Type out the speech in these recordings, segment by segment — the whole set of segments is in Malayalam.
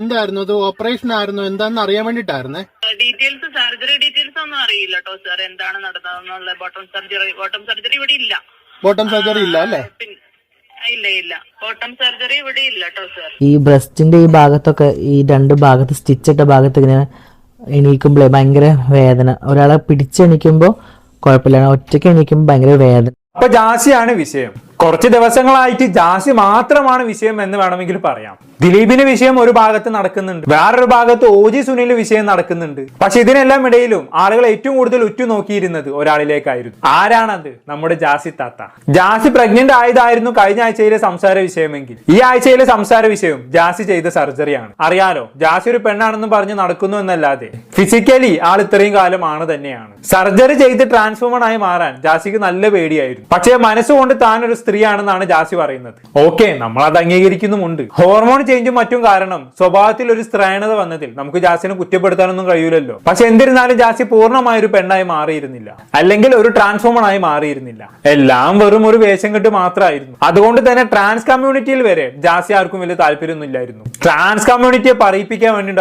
എന്തായിരുന്നു? അത് ഓപ്പറേഷൻ ആയിരുന്നു? എന്താന്ന് അറിയാൻ വേണ്ടിട്ടായിരുന്നേ ഡീറ്റെയിൽസ് സർജറി ഡീറ്റെയിൽസ് ഒന്നും അറിയില്ല കേട്ടോ സാർ എന്താണ് നടന്നതെന്നുള്ള ബോട്ടം സർജറി ബോട്ടം സർജറി ഇവിടെ ഇല്ല. ബോട്ടം സർജറി ഇല്ല അല്ലേ? ഇല്ല ഇല്ല. ബോട്ടം സർജറി ഇവിടെ ഇല്ല കേട്ടോ സാർ ഈ ബ്രസ്റ്റിന്റെ ഈ ഭാഗത്തൊക്കെ ഈ രണ്ട് ഭാഗത്ത് സ്റ്റിച്ചിട്ട ഭാഗത്ത് ഇങ്ങനെ എണീക്കുമ്പോഴേ ഭയങ്കര വേദന. ഒരാളെ പിടിച്ചെണീക്കുമ്പോൾ കുഴപ്പമില്ല. ഒറ്റയ്ക്ക് എണീക്കുമ്പോൾ ഭയങ്കര വേദന. അപ്പൊ ജാസിയാണ് വിഷയം. കുറച്ച് ദിവസങ്ങളായിട്ട് ജാസി മാത്രമാണ് വിഷയം എന്ന് വേണമെങ്കിൽ പറയാം. ദിലീപിന് വിഷയം ഒരു ഭാഗത്ത് നടക്കുന്നുണ്ട്. വേറൊരു ഭാഗത്ത് ഓജി സുനിൽ വിഷയം നടക്കുന്നുണ്ട്. പക്ഷെ ഇതിനെല്ലാം ഇടയിലും ആളുകൾ ഏറ്റവും കൂടുതൽ ഉറ്റുനോക്കിയിരുന്നത് ഒരാളിലേക്കായിരുന്നു. ആരാണത്? നമ്മുടെ ജാസി താത്ത. ജാസി പ്രഗ്നന്റ് ആയതായിരുന്നു കഴിഞ്ഞ ആഴ്ചയിലെ സംസാര വിഷയമെങ്കിൽ. ഈ ആഴ്ചയിലെ സംസാര വിഷയം ജാസി ചെയ്ത സർജറിയാണ് അറിയാലോ ജാസി ഒരു പെണ്ണാണെന്ന് പറഞ്ഞ് നടക്കുന്നു എന്നല്ലാതെ ഫിസിക്കലി ആൾ ഇത്രയും കാലം ആണ് തന്നെയാണ്. സർജറി ചെയ്ത് ട്രാൻസ്ഫോമർ ആയി മാറാൻ ജാസിക്ക് നല്ല പേടിയായിരുന്നു. പക്ഷേ മനസ്സുകൊണ്ട് താനൊരു സ്ത്രീയാണെന്നാണ് ജാസി പറയുന്നത്. ഓക്കെ നമ്മൾ അത് അംഗീകരിക്കുന്നുമുണ്ട്. ഹോർമോൺ ചേഞ്ചും മറ്റും കാരണം സ്വഭാവത്തിൽ ഒരു സ്ത്രീണത വന്നതിൽ നമുക്ക് ജാസിനെ കുറ്റപ്പെടുത്താനൊന്നും കഴിയൂലല്ലോ. പക്ഷെ എന്നിരുന്നാലും ജാസി പൂർണമായ ഒരു പെണ്ണായി മാറിയിരുന്നില്ല. അല്ലെങ്കിൽ ഒരു ട്രാൻസ്ഫോമർ ആയി മാറിയിരുന്നില്ല. എല്ലാം വെറും ഒരു വേഷം കെട്ട് മാത്രമായിരുന്നു. അതുകൊണ്ട് തന്നെ ട്രാൻസ് കമ്മ്യൂണിറ്റിയിൽ വരെ ജാസി ആർക്കും വലിയ താല്പര്യമൊന്നും ഇല്ലായിരുന്നു. ട്രാൻസ് കമ്മ്യൂണിറ്റിയെ പറയിപ്പിക്കാൻ വേണ്ടി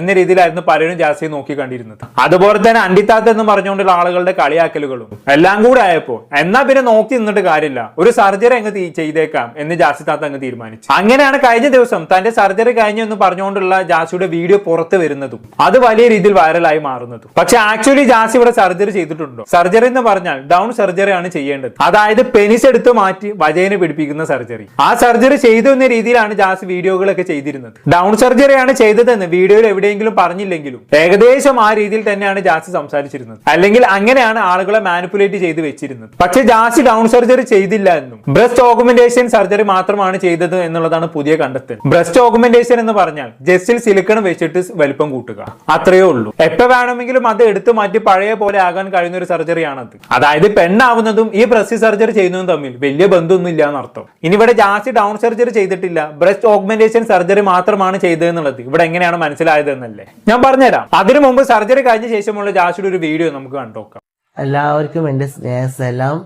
എന്ന രീതിയിലായിരുന്നു പലരും ജാസിയെ നോക്കി കണ്ടിരുന്നത്. അതുപോലെ തന്നെ അണ്ടിത്താത്ത എന്ന് പറഞ്ഞുകൊണ്ടുള്ള ആളുകളുടെ കളിയാക്കലുകളും എല്ലാം കൂടെ ആയപ്പോ എന്നാ പിന്നെ നോക്കി നിന്നിട്ട് കാര്യമില്ല. ഒരു സർജറി അങ്ങ് ചെയ്തേക്കാം എന്ന് ജാസി താത്ത അങ്ങ് തീരുമാനിച്ചു. അങ്ങനെയാണ് കഴിഞ്ഞ ദിവസം തന്റെ സർജറി കഴിഞ്ഞു എന്ന് പറഞ്ഞുകൊണ്ടുള്ള ജാസിയുടെ വീഡിയോ പുറത്ത് വരുന്നതും അത് വലിയ രീതിയിൽ വൈറലായി മാറുന്നതും. പക്ഷെ ആക്ച്വലി ജാസി ഇവിടെ സർജറി ചെയ്തിട്ടുണ്ടോ? സർജറി എന്ന് പറഞ്ഞാൽ ഡൗൺ സർജറി ആണ് ചെയ്യേണ്ടത്. അതായത് പെനിസ് എടുത്ത് മാറ്റി വജയനെ പിടിപ്പിക്കുന്ന സർജറി. ആ സർജറി ചെയ്തു എന്ന രീതിയിലാണ് ജാസി വീഡിയോകളൊക്കെ ചെയ്തിരുന്നത്. ഡൗൺ സർജറിയാണ് ചെയ്തതെന്ന് വീഡിയോയിൽ എവിടെയെങ്കിലും പറഞ്ഞില്ലെങ്കിലും ഏകദേശം ആ രീതിയിൽ തന്നെയാണ് ജാസി സംസാരിച്ചിരുന്നത്. അല്ലെങ്കിൽ അങ്ങനെയാണ് ആളുകളെ മാനിപ്പുലേറ്റ് ചെയ്ത് വെച്ചിരുന്നത്. പക്ഷെ ജാസി ഡൗൺ സർജറി ചെയ്തില്ല എന്നും ബ്രസ്റ്റ് ഓഗ്മെന്റേഷൻ സർജറി മാത്രമാണ് ചെയ്തത് എന്നുള്ളതാണ് പുതിയ കണ്ടെത്തൽ. ബ്രസ്റ്റ് ഓഗ്മെന്റേഷൻ എന്ന് പറഞ്ഞാൽ ജസ്റ്റിൽ സിലിക്കൺ വെച്ചിട്ട് വലിപ്പം കൂട്ടുക. അത്രയേ ഉള്ളൂ. എപ്പോ വേണമെങ്കിലും അത് എടുത്തു മാറ്റി പഴയ പോലെ ആകാൻ കഴിയുന്ന ഒരു സർജറിയാണത് അതായത് പെണ്ണാവുന്നതും ഈ ബ്രസ്റ്റ് സർജറി ചെയ്യുന്നതും തമ്മിൽ വലിയ ബന്ധമൊന്നും ഇല്ല എന്നർത്ഥം. ഇനി ഇവിടെ ജാസ്തി ഡൗൺ സർജറി ചെയ്തിട്ടില്ല. ബ്രസ്റ്റ് ഓഗ്മെന്റേഷൻ സർജറി മാത്രമാണ് ചെയ്തത് എന്നുള്ളത്. ഇവിടെ എങ്ങനെയാണ് മനസ്സിലായത് എന്നല്ലേ ഞാൻ പറഞ്ഞുതരാം. അതിനു മുമ്പ് സർജറി കഴിഞ്ഞ ശേഷമുള്ള ജാസിയുടെ ഒരു വീഡിയോ നമുക്ക് കണ്ടോക്കാം എല്ലാവർക്കും എന്റെ സ്നേഹസലാം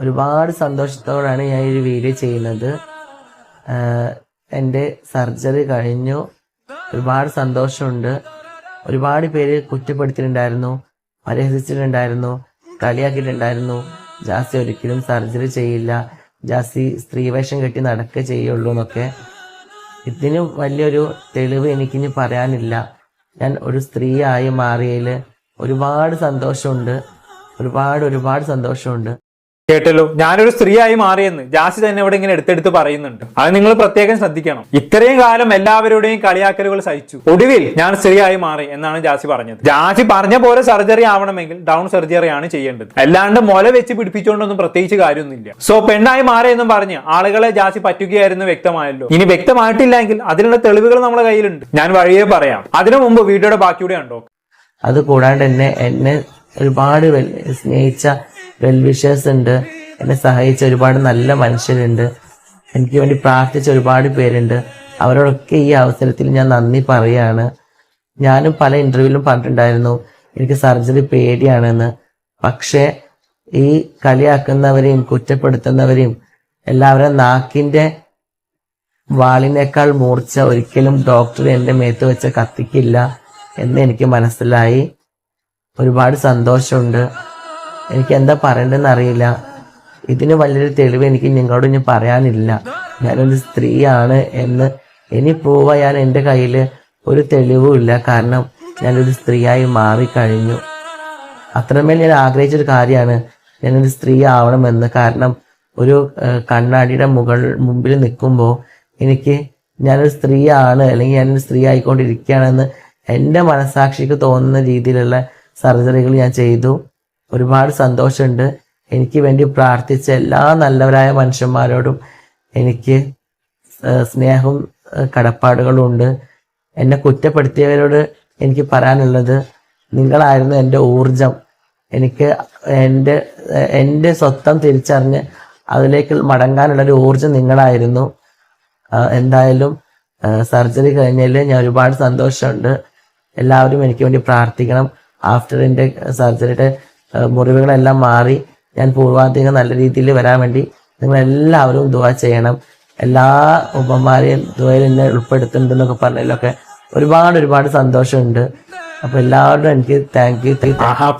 ഒരുപാട് സന്തോഷത്തോടാണ് ഞാൻ ഈ വീഡിയോ ചെയ്യുന്നത്. എന്റെ സർജറി കഴിഞ്ഞു. ഒരുപാട് സന്തോഷമുണ്ട്. ഒരുപാട് പേര് കുറ്റപ്പെടുത്തിയിട്ടുണ്ടായിരുന്നു പരിഹസിച്ചിട്ടുണ്ടായിരുന്നു കളിയാക്കിയിട്ടുണ്ടായിരുന്നു. ജാസി ഒരിക്കലും സർജറി ചെയ്യില്ല. ജാസി സ്ത്രീവേഷം കെട്ടി നടക്കുക ചെയ്യുള്ളൂ എന്നൊക്കെ. ഇതിന് വലിയൊരു തെളിവ് എനിക്കിനി പറയാനില്ല. ഞാൻ ഒരു സ്ത്രീയായി മാറിയതിൽ ഒരുപാട് സന്തോഷമുണ്ട്. ഒരുപാട് ഒരുപാട് സന്തോഷമുണ്ട്. കേട്ടല്ലോ? ഞാനൊരു സ്ത്രീയായി മാറിയെന്ന് ജാസി തന്നെ ഇവിടെ ഇങ്ങനെ എടുത്തെടുത്ത് പറയുന്നുണ്ട്. അത് നിങ്ങൾ പ്രത്യേകം ശ്രദ്ധിക്കണം. ഇത്രയും കാലം എല്ലാവരുടെയും കളിയാക്കലുകൾ സഹിച്ചു. ഒടുവിൽ ഞാൻ സ്ത്രീയായി മാറി എന്നാണ് ജാസി പറഞ്ഞത്. ജാസി പറഞ്ഞ പോലെ സർജറി ആവണമെങ്കിൽ ഡൗൺ സർജറി ആണ് ചെയ്യേണ്ടത്. അല്ലാണ്ട് മുല വെച്ച് പിടിപ്പിച്ചുകൊണ്ടൊന്നും പ്രത്യേകിച്ച് കാര്യമൊന്നുമില്ല. സോ പെണ്ണായി മാറി എന്നും പറഞ്ഞ് ആളുകളെ ജാസി പറ്റുകയായിരുന്നു വ്യക്തമായല്ലോ. ഇനി വ്യക്തമായിട്ടില്ലെങ്കിൽ അതിനുള്ള തെളിവുകൾ നമ്മുടെ കയ്യിലുണ്ട്. ഞാൻ വഴിയെ പറയാം. അതിനു മുമ്പ് വീഡിയോയുടെ ബാക്കിയുടെ ഉണ്ടോ അത് കൂടാണ്ട് എന്നെ എന്നെ ഒരുപാട് സ്നേഹിച്ച വെൽവിഷേഴ്സ് ഉണ്ട്. എന്നെ സഹായിച്ച ഒരുപാട് നല്ല മനുഷ്യരുണ്ട്. എനിക്ക് വേണ്ടി പ്രാർത്ഥിച്ച ഒരുപാട് പേരുണ്ട്. അവരോടൊക്കെ ഈ അവസരത്തിൽ ഞാൻ നന്ദി പറയാണ്. ഞാനും പല ഇന്റർവ്യൂവിലും പറഞ്ഞിട്ടുണ്ടായിരുന്നു. എനിക്ക് സർജറി പേടിയാണെന്ന്. പക്ഷേ ഈ കളിയാക്കുന്നവരെയും കുറ്റപ്പെടുത്തുന്നവരെയും എല്ലാവരും നാക്കിന്റെ വാളിനേക്കാൾ മൂർച്ച ഒരിക്കലും ഡോക്ടർ എന്റെ മേത്ത് വെച്ച് കത്തിക്കില്ല എന്ന് എനിക്ക് മനസ്സിലായി. ഒരുപാട് സന്തോഷമുണ്ട്. എനിക്ക് എന്താ പറയേണ്ടതെന്ന് അറിയില്ല. ഇതിന് വലിയൊരു തെളിവ് എനിക്ക് നിങ്ങളോട് ഇനി പറയാനില്ല. ഞാനൊരു സ്ത്രീയാണ് എന്ന് ഇനി പ്രൂവ് ഞാൻ എന്റെ കയ്യിൽ ഒരു തെളിവും ഇല്ല. കാരണം ഞാനൊരു സ്ത്രീയായി മാറിക്കഴിഞ്ഞു. അത്രമേൽ ഞാൻ ആഗ്രഹിച്ചൊരു കാര്യമാണ് ഞാനൊരു സ്ത്രീ ആവണമെന്ന്. കാരണം ഒരു കണ്ണാടിയുടെ മുകൾ മുമ്പിൽ നിൽക്കുമ്പോൾ എനിക്ക് ഞാനൊരു സ്ത്രീയാണ് അല്ലെങ്കിൽ ഞാനൊരു സ്ത്രീ ആയിക്കൊണ്ടിരിക്കുകയാണെന്ന് എന്റെ മനസാക്ഷിക്ക് തോന്നുന്ന രീതിയിലുള്ള സർജറികൾ ഞാൻ ചെയ്തു. ഒരുപാട് സന്തോഷമുണ്ട്. എനിക്ക് വേണ്ടി പ്രാർത്ഥിച്ച എല്ലാ നല്ലവരായ മനുഷ്യന്മാരോടും എനിക്ക് സ്നേഹവും കടപ്പാടുകളും ഉണ്ട്. എന്നെ കുറ്റപ്പെടുത്തിയവരോട് എനിക്ക് പറയാനുള്ളത് നിങ്ങളായിരുന്നു എന്റെ ഊർജം എനിക്ക് എന്റെ എന്റെ സ്വത്തം തിരിച്ചറിഞ്ഞ് അതിലേക്ക് മടങ്ങാനുള്ളൊരു ഊർജം നിങ്ങളായിരുന്നു. എന്തായാലും സർജറി കഴിഞ്ഞതിൽ ഞാൻ ഒരുപാട് സന്തോഷമുണ്ട്. എല്ലാവരും എനിക്ക് വേണ്ടി പ്രാർത്ഥിക്കണം. ആഫ്റ്റർ എന്റെ സർജറിയുടെ മുറിവുകളെല്ലാം മാറി ഞാൻ പൂർവാധികം നല്ല രീതിയിൽ വരാൻ വേണ്ടി നിങ്ങളെല്ലാവരും ദുവാ ചെയ്യണം. എല്ലാ ഉപ്പന്മാരെയും ദുവയിൽ നിന്ന് ഉൾപ്പെടുത്തുന്നുണ്ടെന്നൊക്കെ പറഞ്ഞതിലൊക്കെ ഒരുപാട് ഒരുപാട് സന്തോഷമുണ്ട്. അപ്പൊ എല്ലാവരും എനിക്ക് താങ്ക് യു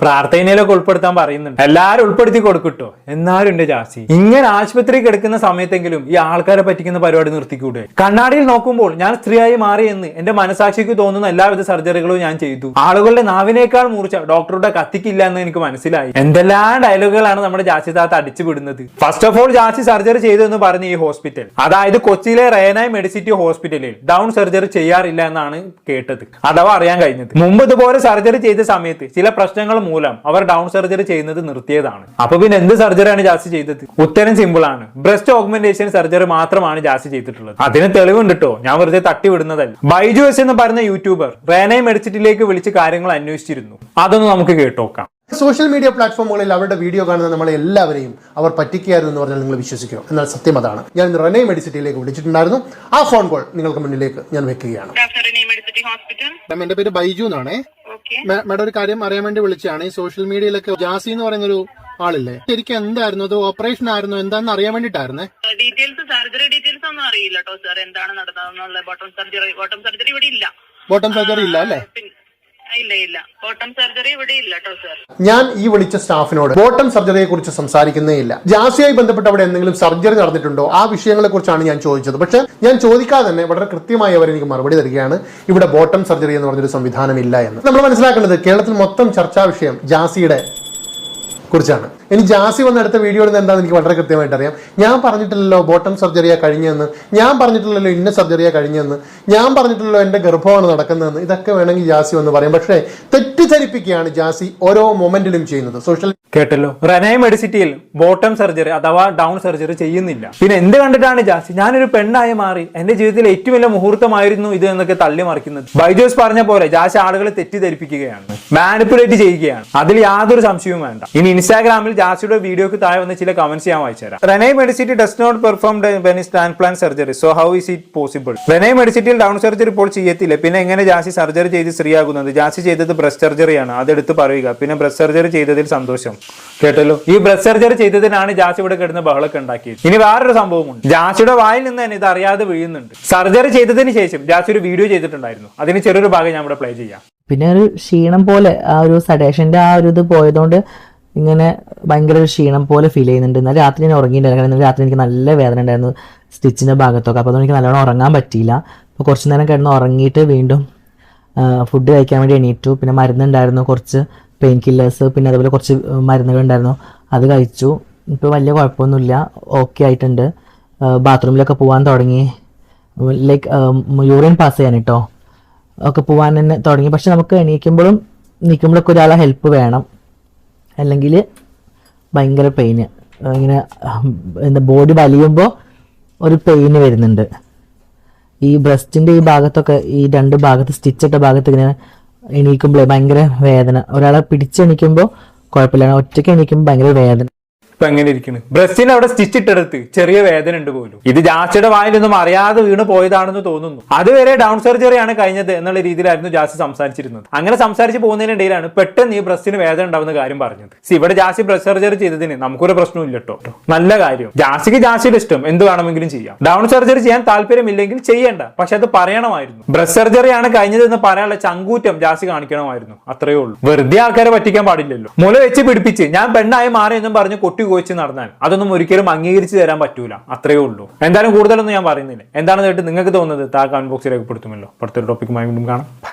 പ്രാർത്ഥനയിലൊക്കെ ഉൾപ്പെടുത്താൻ പറയുന്നുണ്ട്. എല്ലാരും ഉൾപ്പെടുത്തി കൊടുക്കട്ടോ. എന്നാലും ഉണ്ട് ജാസി. ഇങ്ങനെ ആശുപത്രി കിടക്കുന്ന സമയത്തെങ്കിലും ഈ ആൾക്കാരെ പറ്റിക്കുന്ന പരിപാടി നിർത്തിക്കൂടെ? കണ്ണാടിയിൽ നോക്കുമ്പോൾ ഞാൻ സ്ത്രീയായി മാറി എന്ന് എന്റെ മനസാക്ഷിക്ക് തോന്നുന്ന എല്ലാവിധ സർജറികളും ഞാൻ ചെയ്തു. ആളുകളുടെ നാവിനേക്കാൾ മൂർച്ച ഡോക്ടറുടെ കത്തിക്കില്ല എന്ന് എനിക്ക് മനസ്സിലായി. എന്തെല്ലാം ഡയലോഗുകളാണ് നമ്മുടെ ജാസി താത്ത അടിച്ചു വിടുന്നത്. First of all Jasi surgery ചെയ്തു എന്ന് പറഞ്ഞ ഈ ഹോസ്പിറ്റൽ. അതായത് കൊച്ചിയിലെ റേനായ് മെഡിസിറ്റി ഹോസ്പിറ്റലിൽ ഡൗൺ സർജറി ചെയ്യാറില്ല എന്നാണ് കേട്ടത്. അഥവാ അറിയാൻ കഴിഞ്ഞത്. മുമ്പ് ഇതുപോലെ സർജറി ചെയ്ത സമയത്ത് ചില പ്രശ്നങ്ങൾ മൂലം അവർ ഡൗൺ സർജറി ചെയ്യുന്നത് നിർത്തിയതാണ്. അപ്പൊ പിന്നെ എന്ത് സർജറിയാണ് ജാസി ചെയ്തത്? ഉത്തരം സിമ്പിൾ ആണ്. ബ്രസ്റ്റ് ഓഗ്മെന്റേഷൻ സർജറി മാത്രമാണ് ജാസി ചെയ്തിട്ടുള്ളത്. അതിന് തെളിവുണ്ട് കേട്ടോ ഞാൻ വെറുതെ തട്ടി വിടുന്നതല്ല. ബൈജു എസ് എന്ന് പറഞ്ഞ യൂട്യൂബർ റേനൈ മെഡിസിറ്റിലേക്ക് വിളിച്ച് കാര്യങ്ങൾ അന്വേഷിച്ചിരുന്നു. അതൊന്ന് നമുക്ക് കേട്ടോക്കാം. സോഷ്യൽ മീഡിയ പ്ലാറ്റ്ഫോമുകളിൽ അവരുടെ വീഡിയോ കാണുന്ന നമ്മളെ എല്ലാവരെയും അവർ പറ്റിക്കുകയായിരുന്നു എന്ന് പറഞ്ഞാൽ നിങ്ങൾ വിശ്വസിക്കുമോ എന്നാൽ സത്യം അതാണ്. ഞാൻ റനേ മെഡിസിറ്റിയിലേക്ക് വിളിച്ചിട്ടുണ്ടായിരുന്നു. ആ ഫോൺ കോൾ നിങ്ങൾക്ക് മുന്നിലേക്ക് ഞാൻ വെക്കുകയാണ്. മാം എന്റെ പേര് ബൈജു എന്നാണേ. മാഡം ഒരു കാര്യം അറിയാൻ വേണ്ടി വിളിച്ചാണ്. ഈ സോഷ്യൽ മീഡിയയിലൊക്കെ ജാസി എന്ന് പറയുന്ന ഒരു ആളില്ലേ? ശരിക്കും എന്തായിരുന്നു? അത് ഓപ്പറേഷൻ ആയിരുന്നു? എന്താണെന്ന് അറിയാൻ വേണ്ടിട്ടായിരുന്നേ ഡീറ്റെയിൽസ് സർജറി ഡീറ്റെയിൽസ് ഒന്നും അറിയില്ല കേട്ടോ സാർ എന്താണ് നടന്നതെന്നുള്ള ബോട്ടം സർജറി ബോട്ടം സർജറി ഇവിടെ ഇല്ല. ബോട്ടം സർജറി ഇല്ല അല്ലേ? ഞാൻ ഈ വിളിച്ച സ്റ്റാഫിനോട് ബോട്ടം സർജറിയെ കുറിച്ച് സംസാരിക്കുന്നേ ഇല്ല ജാസിയായി ബന്ധപ്പെട്ട് അവിടെ എന്തെങ്കിലും സർജറി നടന്നിട്ടുണ്ടോ? ആ വിഷയങ്ങളെ കുറിച്ചാണ് ഞാൻ ചോദിച്ചത്. പക്ഷെ ഞാൻ ചോദിക്കാതെ തന്നെ വളരെ കൃത്യമായി അവർ എനിക്ക് മറുപടി തരികയാണ്. ഇവിടെ ബോട്ടം സർജറി എന്ന് പറഞ്ഞൊരു സംവിധാനം ഇല്ല എന്ന്. നമ്മൾ മനസ്സിലാക്കേണ്ടത് കേരളത്തിൽ മൊത്തം ചർച്ചാ വിഷയം ജാസിയുടെ കുറിച്ചാണ്. ഇനി ജാസി വന്ന് അടുത്ത വീഡിയോ ഇടുന്നത് എന്താണെന്ന് എനിക്ക് വളരെ കൃത്യമായിട്ട് അറിയാം. ഞാൻ പറഞ്ഞിട്ടില്ലല്ലോ ബോട്ടം സർജറിയാ കഴിഞ്ഞെന്ന്. ഞാൻ പറഞ്ഞിട്ടില്ലല്ലോ ഇന്ന സർജറിയാ കഴിഞ്ഞെന്ന്. ഞാൻ പറഞ്ഞിട്ടില്ലല്ലോ എന്റെ ഗർഭമാണ് നടക്കുന്നതെന്ന്. ഇതൊക്കെ വേണമെങ്കിൽ ജാസി വന്ന് പറയും. പക്ഷേ തെറ്റിദ്ധരിപ്പിക്കുകയാണ് ജാസി ഓരോ മൊമെന്റിലും ചെയ്യുന്നത്. സോഷ്യൽ കേട്ടല്ലോ. റെനൈ മെഡിസിറ്റിയിൽ ബോട്ടം സർജറി അഥവാ ഡൗൺ സർജറി ചെയ്യുന്നില്ല. പിന്നെ എന്ത് കണ്ടിട്ടാണ് ജാസി? ഞാനൊരു പെണ്ണായി മാറി. എന്റെ ജീവിതത്തിൽ ഏറ്റവും വലിയ മുഹൂർത്തമായിരുന്നു ഇത് എന്നൊക്കെ തള്ളി മറിക്കുന്നത് ബൈജോസ് പറഞ്ഞ പോലെ ജാസി ആളുകളെ തെറ്റിദ്ധരിപ്പിക്കുകയാണ്. മാനിപ്പുലേറ്റ് ചെയ്യുകയാണ്. അതിൽ യാതൊരു സംശയവും വേണ്ട. ഇനി ഇൻസ്റ്റാഗ്രാമിൽ ജാസിയുടെ വീഡിയോക്ക് താഴെ വന്ന് ചില കമന്റ്സ് ഞാൻ വായിച്ചുതരാം. Renai Medicity does not perform penis transplant surgery so how is it possible Renai മെഡിസിറ്റിയിൽ down surgery ഇപ്പോൾ ചെയ്യത്തില്ല. പിന്നെ എങ്ങനെ ജാസി സർജറി ചെയ്ത് സ്ത്രീയാകുന്നത് ജാസി ചെയ്തത് ബ്രസ്റ്റ് സർജറിയാണ് അതെടുത്ത് പറയുക. പിന്നെ ബ്രസ്റ്റ് സർജറി ചെയ്തതിൽ സന്തോഷം. കേട്ടല്ലോ? ഈ ബ്രസ്റ്റ് സർജറി ചെയ്തതിനാണ് ജാസി ഇവിടെ കിടന്ന് ബഹളൊക്കെ ഉണ്ടാക്കിയത്. ഇനി വേറൊരു സംഭവമുണ്ട്. ജാസിയുടെ വായിൽ നിന്ന് തന്നെ ഇത് അറിയാതെ വീഴുന്നുണ്ട്. സർജറി ചെയ്തതിന് ശേഷം ജാസി ഒരു വീഡിയോ ചെയ്തിട്ടുണ്ടായിരുന്നു. അതിന് ചെറിയൊരു ഭാഗം ഞാൻ ഇവിടെ പ്ലേ ചെയ്യാം. പിന്നെ ഒരു ക്ഷീണം പോലെ ആ ഒരു സഡേഷന്റെ ആ ഒരു ഇത് പോയതുകൊണ്ട് ഇങ്ങനെ ഭയങ്കര ഒരു ക്ഷീണം പോലെ ഫീൽ ചെയ്യുന്നുണ്ട്. എന്നാൽ രാത്രി ഞാൻ ഉറങ്ങിയിട്ടില്ല കാരണം രാത്രി എനിക്ക് നല്ല വേദന ഉണ്ടായിരുന്നു സ്റ്റിച്ചിന്റെ ഭാഗത്തൊക്കെ. അപ്പോൾ എനിക്ക് നല്ലോണം ഉറങ്ങാൻ പറ്റിയില്ല. അപ്പോൾ കുറച്ച് നേരം കിടന്ന് ഉറങ്ങിയിട്ട് വീണ്ടും ഫുഡ് കഴിക്കാൻ വേണ്ടി എണീറ്റു. പിന്നെ മരുന്നുണ്ടായിരുന്നു. കുറച്ച് പെയിൻ കില്ലേഴ്സ് പിന്നെ അതുപോലെ കുറച്ച് മരുന്നുകളുണ്ടായിരുന്നു. അത് കഴിച്ചു. ഇപ്പോൾ വലിയ കുഴപ്പമൊന്നുമില്ല. ഓക്കെ ആയിട്ടുണ്ട്. ബാത്റൂമിലൊക്കെ പോകാൻ തുടങ്ങി. ലൈക്ക് യൂറിൻ പാസ് ചെയ്യാൻ കേട്ടോ ഒക്കെ പോകാൻ തന്നെ തുടങ്ങി. പക്ഷെ നമുക്ക് എണീക്കുമ്പോഴും നിൽക്കുമ്പോഴൊക്കെ ഒരാളെ ഹെൽപ്പ് വേണം. അല്ലെങ്കിൽ ഭയങ്കര പെയിന് ഇങ്ങനെ എന്താ ബോഡി വലിയുമ്പോൾ ഒരു പെയിന് വരുന്നുണ്ട്. ഈ ബ്രസ്റ്റിന്റെ ഈ ഭാഗത്തൊക്കെ ഈ രണ്ട് ഭാഗത്ത് സ്റ്റിച്ചിട്ട ഭാഗത്ത് ഇങ്ങനെ എണീക്കുമ്പോഴേ ഭയങ്കര വേദന. ഒരാളെ പിടിച്ചെണീക്കുമ്പോൾ കുഴപ്പമില്ല. ഒറ്റയ്ക്ക് എണീക്കുമ്പോൾ ഭയങ്കര വേദന. ഇപ്പൊ എങ്ങനെ ഇരിക്കുന്നു ബ്രസ്റ്റിന് അവിടെ സ്റ്റിച്ച് ഇട്ടെടുത്ത് ചെറിയ വേദന ഉണ്ട് പോലും. ഇത് ജാസിയുടെ വായിലൊന്നും അറിയാതെ വീണ് പോയതാണെന്ന് തോന്നുന്നു. അതുവരെ ഡൗൺ സർജറിയാണ് കഴിഞ്ഞത് എന്നുള്ള രീതിയിലായിരുന്നു ജാസി സംസാരിച്ചിരുന്നത്. അങ്ങനെ സംസാരിച്ച് പോകുന്നതിനിടയിലാണ് പെട്ടെന്ന് ഈ ബ്രസ്റ്റിന് വേദന ഉണ്ടാവുന്ന കാര്യം പറഞ്ഞത്. ഇവിടെ ജാസി ബ്രസ്റ്റ് സർജറി ചെയ്തതിന് നമുക്കൊരു പ്രശ്നവും ഇല്ല കേട്ടോ. നല്ല കാര്യം. ജാസിക്ക് ജാസിയുടെ ഇഷ്ടം. എന്ത് വേണമെങ്കിലും ചെയ്യാം. ഡൗൺ സർജറി ചെയ്യാൻ താല്പര്യമില്ലെങ്കിൽ ചെയ്യേണ്ട. പക്ഷെ അത് പറയണമായിരുന്നു. ബ്രസ്റ്റ് സർജറിയാണ് കഴിഞ്ഞതെന്ന് പറയാനുള്ള ചങ്കൂറ്റം ജാസി കാണിക്കണമായിരുന്നു. അത്രയേ ഉള്ളൂ. വെറുതെ ആൾക്കാരെ പറ്റിക്കാൻ പാടില്ലല്ലോ. മുല വെച്ച് പിടിപ്പിച്ച് ഞാൻ പെണ്ണായി മാറി എന്നും പറഞ്ഞ് കൊട്ടി കോച്ച് നടന്നാൽ അതൊന്നും ഒരിക്കലും അംഗീകരിച്ച് തരാൻ പറ്റൂല. അത്രയേ ഉള്ളൂ. എന്തായാലും കൂടുതലൊന്നും ഞാൻ പറയുന്നില്ല. എന്താണെന്ന് കേട്ട് നിങ്ങൾക്ക് തോന്നുന്നത്? താ കമന്റ് ബോക്സിൽ രേഖപ്പെടുത്തുമല്ലോ. അടുത്തൊരു ടോപ്പിക്കുമായി വീണ്ടും കാണാം.